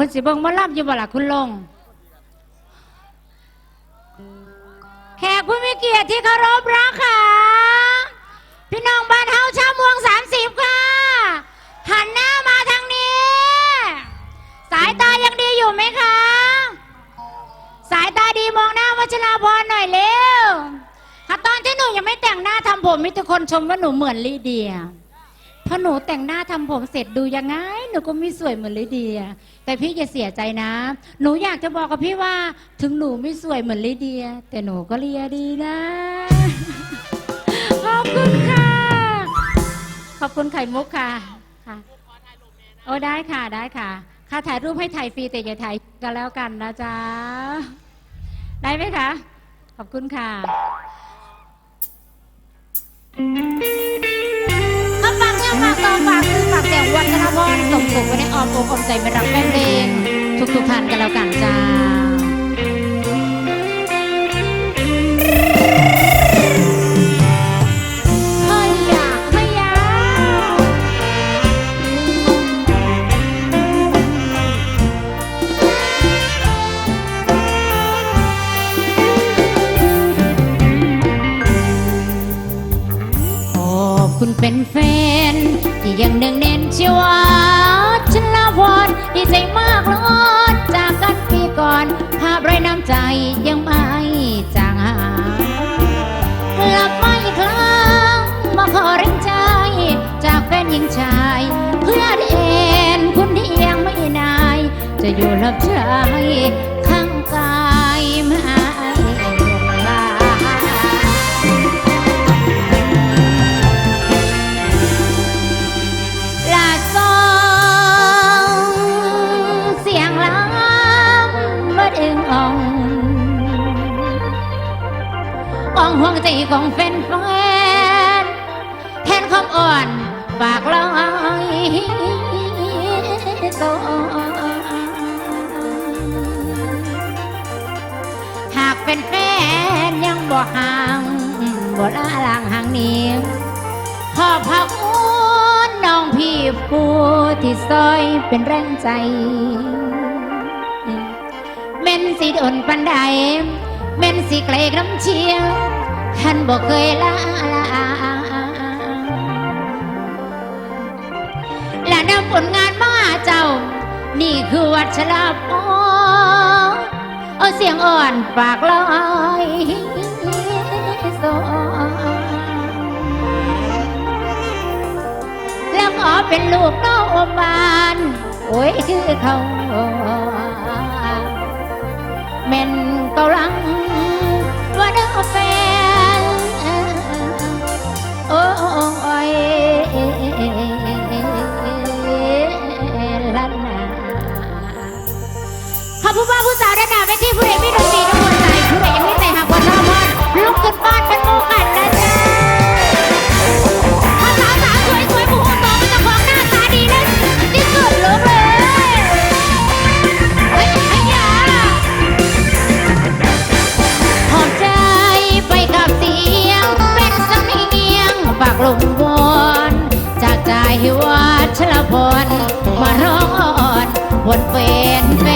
พิ่นสิเบิ่งหมาล่ำอยู่บ่ล่ะคุณลง แขกผู้มีเกียรติที่เคารพรักค่ะ พี่น้องบ้านเฮาชาวเมืองสามสิบค่ะ หันหน้ามาทางนี้ สายตายังดีอยู่ไหมคะ สายตาดีมองหน้าวัชราพรหน่อยเร็วค่ะตอนที่หนูยังไม่แต่งหน้าทำผมมีแต่คนชมว่าหนูเหมือนลิเดีย พอหนูแต่งหน้าทำผมเสร็จดูยังไง หนูก็ไม่สวยเหมือนลิเดีย แต่พี่อย่าเสียใจนะ หนูอยากจะบอกกับพี่ว่า ถึงหนูไม่สวยเหมือนลิเดีย แต่หนูก็เลียดีนะ ขอบคุณค่ะ ขอบคุณไข่มุกค่ะค่ะโอ้ได้ค่ะได้ค่ะ ค่าถ่ายรูปให้ถ่ายฟรีแต่อย่าถ่ายกันแล้วกันนะจ๊ะ ได้ไหมคะ ขอบคุณค่ะ มาฝากเนื้อฝากตัวฝากคือฝากเสียงวัฒนพรส่งสุขไว้ในออมอกอมใจไม่รักแฟนเพลงทุกทุกๆท่านกันแล้วกันจ้าเฮ้ยเฮ้ยขอบคุณเป็นแฟน ที่ยังเนืองแน่นชีวาฉันลาพรดีใจมากลดจากกันปีก่อน ภาพไรน้ำใจยังไม่จางหายกลับมาอีกครั้งมาขอแรงใจ จากแฟนหญิงชาย เพื่อเอ็นคุณที่ยังไม่นาย จะอยู่รับใช้ อ่องห่วงใจของแฟนแฟนแทนคำอ่อนฝากลอยโซหากเป็นแฟนยังบ่ห่างบ่ละลางห่างหนี้ขอพระคุณน้องพี่ผู้ที่ซอยเป็นแรงใจเม่นสิโดนปันใดเม่นสิไกลน้ำเชียง ท่านบอกเคยลาลาและนำผลงานมาเจ้า นี่คือวัชรพรเอาเสียงอ่อนฝากลอยโซแล้วขอเป็นลูกน้องอมบานโอ้ยคือเขา ลมวอนจากใจวัชรพรมาร้องอ่อนวนเป็นแฟ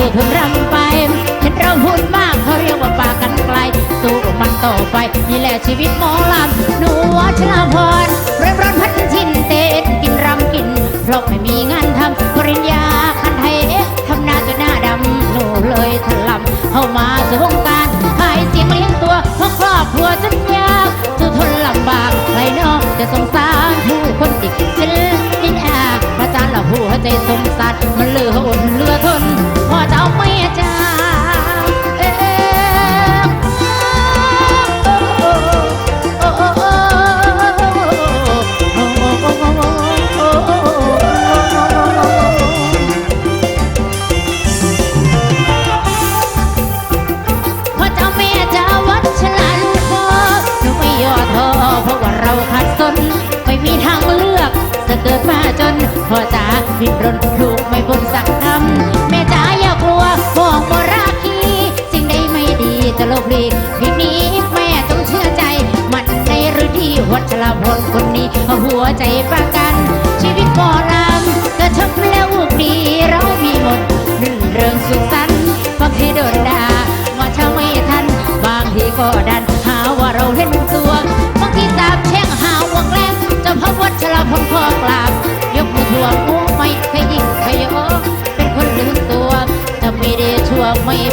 สู้ถึงรำไป ฉันเราหุ่นมากเขาเรียกว่าปากกันไกล สู้มันต่อไป นี่แหละชีวิตหมอลำหนูวัชราพรร้อนร้อนพัดชินเต้นกินรำกิน เพราะไม่มีงานทำปริญญาคันไทยเอ๊ะทำหน้าจนหน้าดำหนูเลยถลำเข้ามาสู่วงการหายเสียงเลี้ยงตัวเพราะครอบครัวจนยากจู้ทนลำบากใครนอกจะสงสารผู้คนติดเชื้อนินอา สารละหัวใจสมสัตมันเลือหดเลือทนพอเจ้าไม่จ้า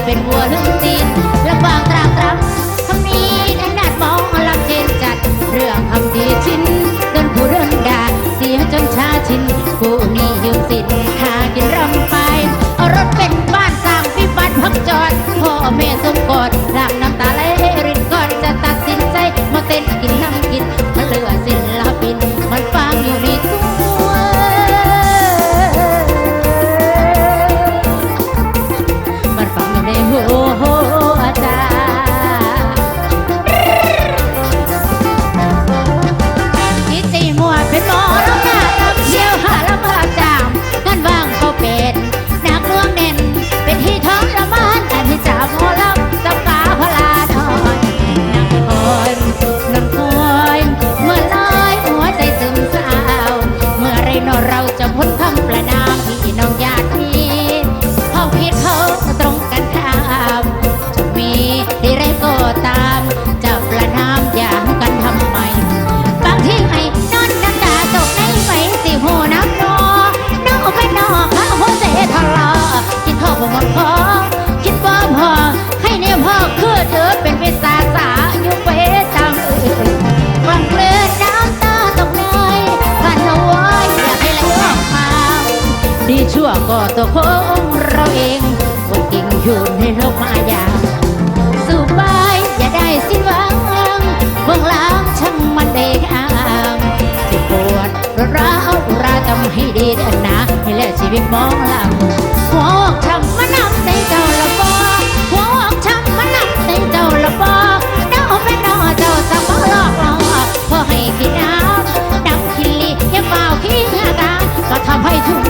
เป็นหัวลึงตีนระบางตรากตรำทำนี้ขนาดมองลัำเจนจัด เรื่องคำดีชินเดินผู้เดินด่าเสียจนชาชินกูนี่ยืมสินหากินรำไปเอารถเป็นบ้านสร้างพิบัติพักจอดพ่อแม่สมกอดร่างน้ำตาไหลรินก่อนจะตัดสินใจมาเต้นกินน้ำกินมาเลือ ตัวของเราเองคนจริงอยู่ในโลกมายาสู่ไปอย่าได้สิ้นหวังเมืองล้างช่างมันเด็กอ่างจะปวดร้าวราทำให้ดีเดินนะให้เลือชีวิตมองหลังหัวช่างมันนำในเจ้าละบอหัวช่างมันนำในเจ้าละบอเจ้าเป็นนอเจ้าสัมาลอกเราพอให้กินน้ำดำกินลีอย่าเป่าขี้หน้าตาก็ทำให้ทุก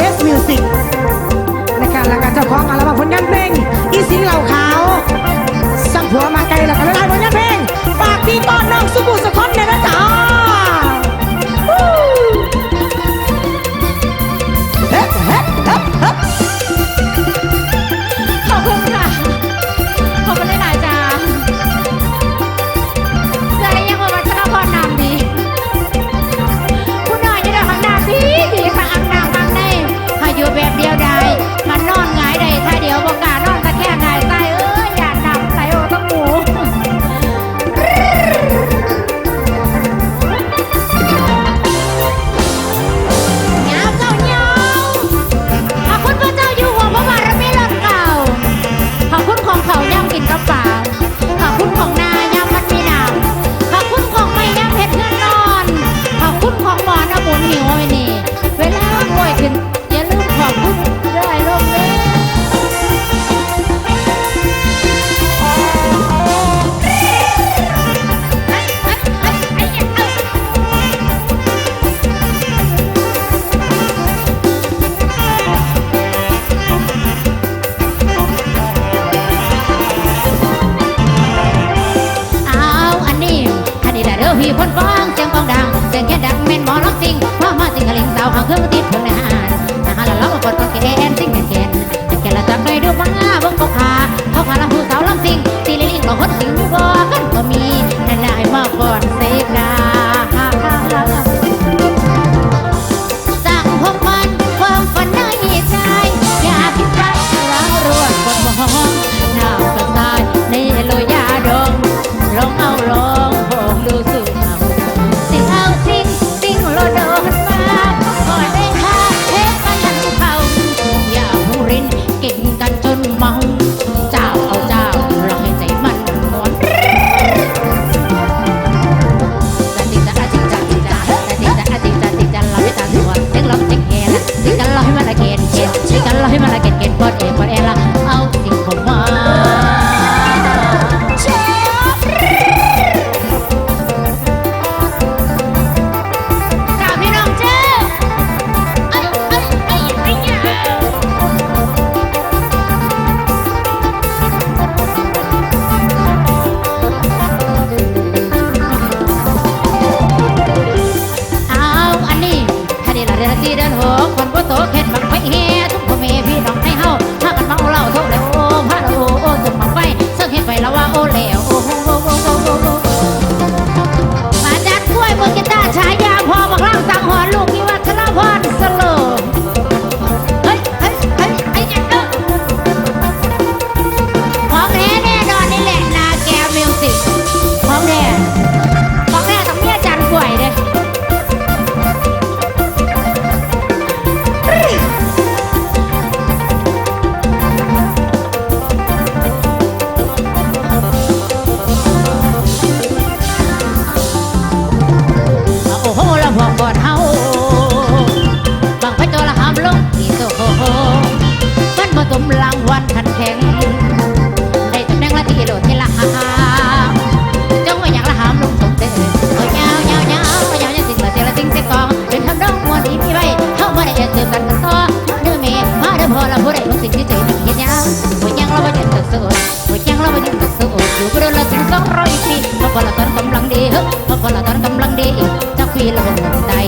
BTS Music นะคะแล้วก็เจ้าของอัลบั้มผลงานเพลงอีสิงเหล่าขาวสัมผัวมาไกลแล้วก็ได้ผลงานเพลงฝากพี่ป้อนน้องสุบุสะคอนเนี่ยนะจ๊ะ พ่นฟ้องเสียงกองดังเสียงแค่ดังแม่นหมอรักสิงพ่อมาสิงกะลิงสาวหางเครื่องติด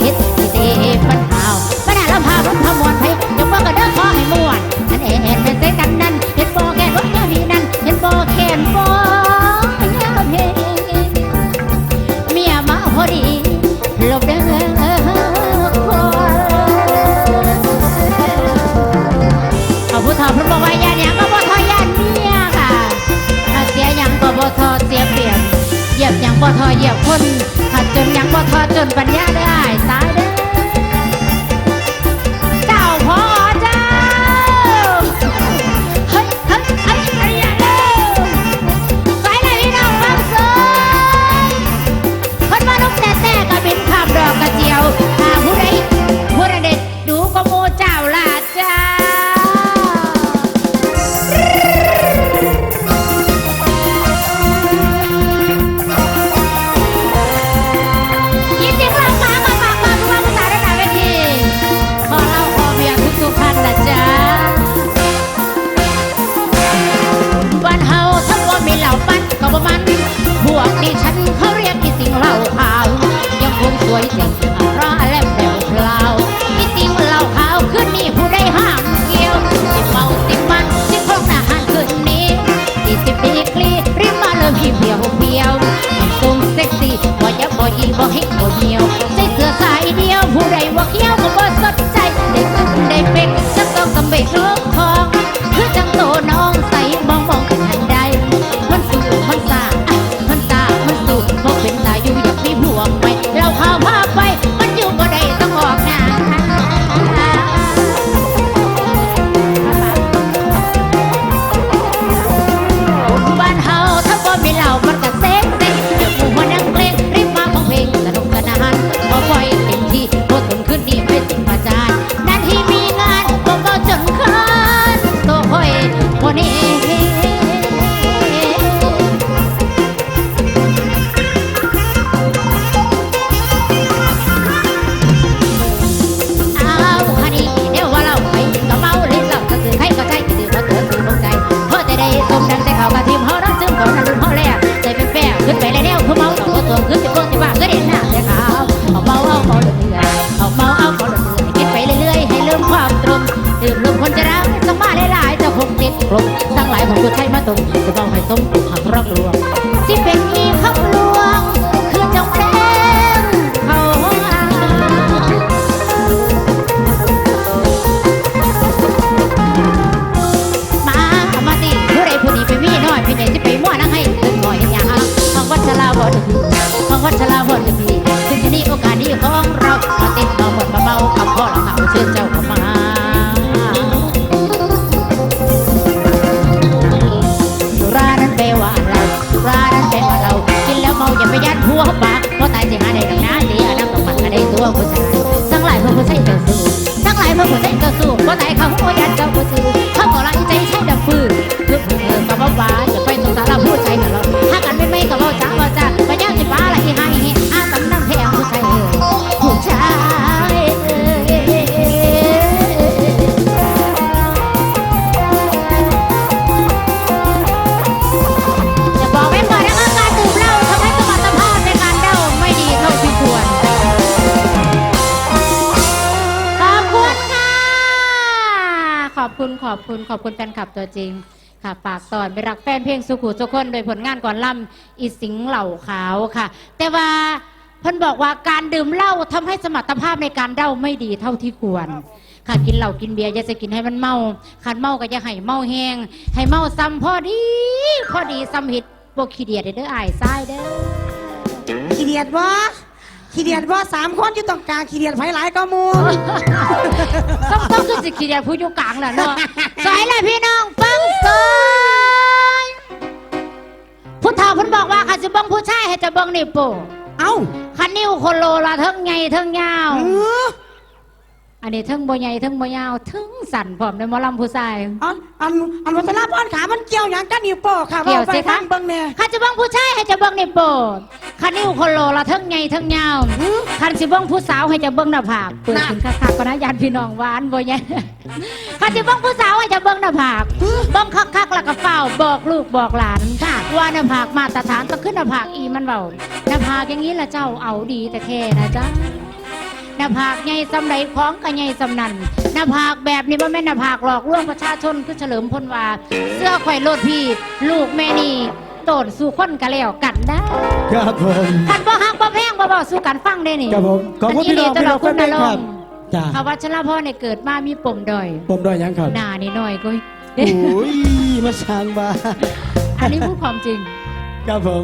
เฮ็ดสิเตปันหาวปัญหาเราพาพรุ่งพมวนไปยกเบิกก็เด้อขอให้มวนนั่นเองเป็นเส้นกันนั่นเห็นบ่แก่รถเมื่อมีนั่นเห็นบ่แค่นบ่ยาเพเมียมาพอดีลบเด้อเอาผู้ทอพุ่บว่ญาติยังบ่ทอยญาติเมียค่ะเสียยังบ่ทอเสียเปลี่ยนเหยียบยังบ่ทอเหยียบคนขัดจนยังบ่ทอจนปัญญาได้ ครบทั้งหลายผมงตัวไทยมาตรงจะเอาให้สมถูกหักรักรวง ขอบคุณแฟนคลับตัวจริง ค่ะปากตอนไปรักแฟนเพลงสุขุสุคนโดยผลงานก่อนล่ำอีสิงเหล่าขาวค่ะ แต่ว่าพิ่นบอกว่าการดื่มเหล้าทำให้สมรรถภาพในการเด้าไม่ดีเท่าที่ควร ค่ะกินเหล้ากินเบียร์อยจะกินให้มันเมาคันเมาก็จะให้เมาแห้งให้เมาซ้ำพอดีพอดีซ้ำหิดบกขี้เดียดเด้อไอ้ายซ้ายเด้อ ขี้เดียดวะ ขี้เดียนว่าสามคนอยู่ตรงกลางขี้เดียดไฟหลายก็มูต้องต้องคือสิขี้เดียนผู้อยู่กลางแหละเนาะสอยเลยพี่น้องปังเกิพุทธาพุนบอกว่าข้าจะบิ้งผู้ชายให้จะบิ้งนี่ปู่เอ้าขันนิ้วคนโลละเทิงไงเทิงยาว อันนี้เทั้งบ่ใหญ่เทั้งบ่ยาวเทั้งสั่นพร้อมในหมอลำผู้ชาย อันอันอันวัฒนพรขามันเกี่ยวอย่างกันนิ้วโป้ค่ะเกี่ยวว่าไปสิคะ ฟังเบิ่งเนี่ยข้าจะเบิ่งผู้ชายให้จะเบิ่งในโปดคันนิ้วคนโลละเทั้งใหญ่เทั้งยาวคันสิเบิ่งผู้สาวให้จะเบิ่งหน้าผากเปิดถึงคักๆก็นะญาติพี่น้องหวานบ่ใหญ่คันสิเบิ่งผู้สาวให้จะเบิ่งหน้าผากเบิ่งคักๆแล้วก็เฝ้าบอกลูกบอกหลานค่ะว่าหน้าผากมาตรฐานต้องขึ้นหน้าผากอีมันเบาหน้าผากอย่างนี้ละเจ้าเอาดีแต่แท้นะจ๊ะ หน้าผากใหญ่สำไรของก็ใหญ่สำนันหน้าผากแบบนี้ว่าแม่นหน้าผากหลอกลวงประชาชนคือเฉลิมพลว่า เสื้อไข่โลดพี่ ลูกแม่นี่โตนสู่คนกะแล้วกันได้ครับผมคันบ่ฮักบ่แพงบ่เบาสู่กันฟังได้นี่ครับผมขอบคุณพี่น้องตพี่ลน้ออดงคุแฟณนนเพลงรครับงจ้าภาวะชลพ่อเนี่ยเกิดมามีปมดอยผมด้วยยังครับหน้านี่น้อยก็โอ้ยมาช้างบ้าอันนี้พูดความจริง ครับผม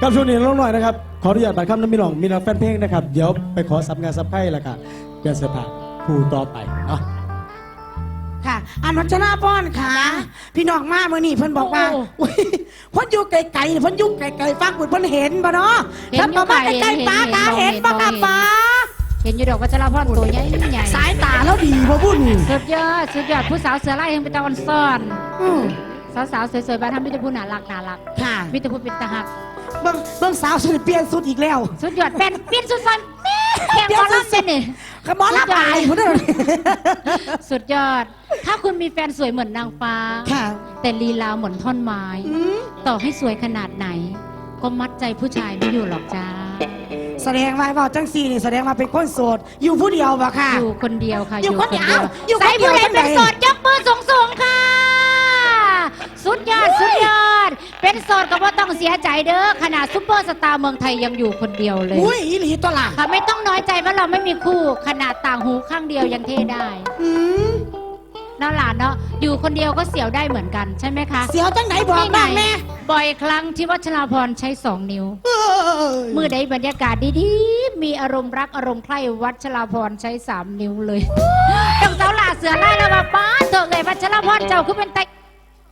ครับช่วงนี้ลงหน่อยนะครับ ขออนุญาตบัตรคำน้ำมีน้องมีน้องแฟนเพลงนะครับ เดี๋ยวไปขอสับงานสับไพ่แล้วก็เดี๋ยวเสื้อผ้าคู่ต่อไปเนาะ ค่ะอันวัฒนพรขาพี่น้องมาเมื่อนี้เพิ่นบอกว่าโอ้อุ๊ยเพิ่นอยู่ไกลๆเพิ่นอยู่ไกลๆฟังเพิ่นเพิ่นเห็นบ่เนาะเห็นเพิ่นบอกว่าอยู่ใกค่ะล้ๆเห็นฟ้าตาเห็เห็นนมบ่องเห็นค่ะฟ้าเห็นอยู่ดอกวัชรพรตัวใหญ่ใหญ่สายตาแล้วดีบ่บุญสุดยอดสุดยอดผู้สาวเสือไล่ยังเป็นตะวันซ่อน อืมสาวๆสวยๆบ้านทำมิตรพูน่ารักน่ารักค่ะมิตรพูเป็นตาหัก เบิ่งเบิ่งสาวสุดเปลี่ยนสุดอีกแล้วสุดยอดแฟนเปลี่ยนสุดสันแม่แข่งบอลลัมเป็นนี่ขมอลาบายพุ่นเด้อสุดยอด ถ้าคุณมีแฟนสวยเหมือนนางฟ้า ค่ะ แต่ลีลาเหมือนท่อนไม้ อืมต่อให้สวยขนาดไหน ก็มัดใจผู้ชายไม่อยู่หรอกจ้า แสดงว่าเว้าจังซี่นี่แสดงว่าเป็นคนโสด อยู่ผู้เดียวบ่ค่ะ อยู่คนเดียวค่ะอยู่คนเดียวอยู่คนใส่เดียวผู้ใดคนไหนเป็นโสดยกมือสูงๆค่ะ สุดยอด สุดยอด เป็นโสดก็ว่าต้องเสียใจเด้อขนาดซุปเปอร์สตาร์เมืองไทยยังอยู่คนเดียวเลย อุ้ยอีหลีตัวล่ะค่ะไม่ต้องน้อยใจว่าเราไม่มีคู่ขนาดต่างหูข้างเดียวยังเท่ได้อืมน่าหลานเนาะอยู่คนเดียวก็เสียวได้เหมือนกันใช่ไหมคะเสียวจังไหนบอกบ้างแม่บ่อยครั้งที่วัชราพรใช้สองนิ้วเอ้ยมือใดบรรยากาศดีๆ มีอารมณ์รักอารมณ์ใคร่วัชราพรใช้สามนิ้วเลยต้องเจ้าหลาเสือไล่แล้วว่าป้าเถอะเลยวัชราพรเจ้าคือเป็นไต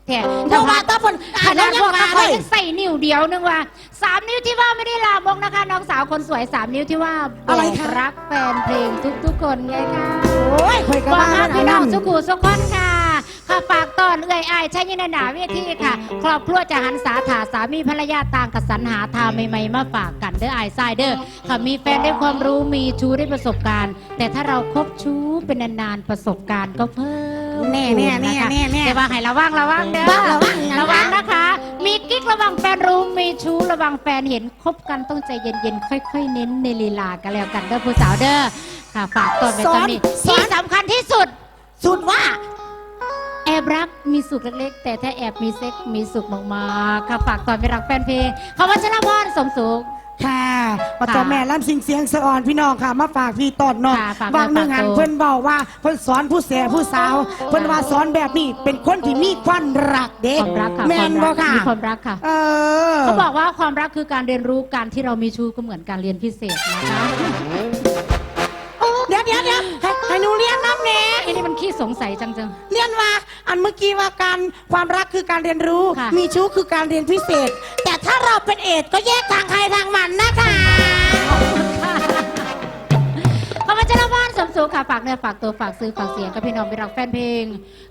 แถเพราะว่าตาเพิ่นขนาดพวกมานักเลเรียยนใส่นิ้วเดียวนึงว่าสามนิ้วที่ว่าไม่ได้ลามกนะคะ น้องสาวคนสวยสามนิ้วที่ว่าบอะไรอกคะรักแฟนเพลงทุกๆคนไงคะโอ้ยข่อยก็บอกว่าค่ะพี่น้องนั่นสุขุสุขคนค่ะค่ะฝากตอนเอื้อยอายใช้ยินดาเวทีค่ะ ครอบครัวจะหันสาถาสามีภรรยาต่างกับสรรหาทางใหม่ๆมาฝากกันเด้ออายทรายเด้อค่ะมีแฟนได้ความรู้มีชู้ได้ประสบการณ์ แต่ถ้าเราคบชู้เป็นนานๆประสบการณ์ก็เพิ่ม แน่แน่แน่นะคะแน่แน่แต่ว่าให้ระวังระวังเด้อระวังระวังระวังนะคะ มีกิ๊กระวังแฟนรู้มีชู้ระวังแฟนเห็นคบกันต้องใจเย็นๆค่อย ๆ เน้นในลีลากันแล้วกันเด้อผู้สาวเด้อค่ะฝากตอนไว้ตอนนี้สอนที่สำคัญที่สุด สุดว่าแอบรักมีสุขเล็กๆ แต่ถ้าแอบมีเซ็กมีสุขมากๆค่ะฝากตอนไปรักแฟนเพลงขวัชรพรสมสุข ค่ะว่าค่ะเจ้าแม่ล่ำสิงเสียงสะอ่อนพี่น้องค่ะ มาฝากพี่ตอนน้องค่ะฝากบางหนึ่งหันฝากตัวเพิ่นบอกว่าเพิ่นสอนผู้เสียผู้สาว เพิ่นว่าสอนแบบนี้เป็นคนที่มีความรักเด็ความรักค่ะแม่นควาบ่มรักค่ะ มีความรักค่ะ เออ เขาบอกว่าความรักคือการเรียนรู้การที่เรามีชู้ก็เหมือนการเรียนพิเศษนะคะ ขี้สงสัยจังจัง เรียนว่าอันเมื่อกี้ว่าการความรักคือการเรียนรู้ ค่ะ มีชู้คือการเรียนพิเศษ แต่ถ้าเราเป็นเอดก็แยกทางใครทางมันนะคะ วัชรพรสมสุขค่ะฝากเนื้อฝากตัวฝากซื้อฝากเสียงกับพี่น้องไปรักแฟนเพลง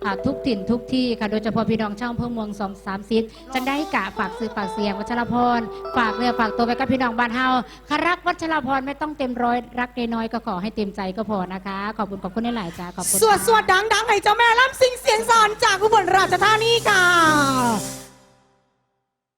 ค่ะทุกถิ่นทุกที่ค่ะโดยเฉพาะพี่น้องช่างเพิ่มเมืองสองสามซิดจังได้กะฝากซื้อฝากเสียงวัชรพรฝากเนื้อฝากตัวไปกับพี่น้องบ้านเฮาคารักวัชรพรไม่ต้องเต็มร้อยรักน้อยๆก็ขอให้เต็มใจก็พอนะคะ ขอบคุณขอบคุณหลายๆจ้าขอบคุณสวดสวดดังดังให้เจ้าแม่ล่ำสิงเสียงสอนจากอุบลราชธานีค่ะ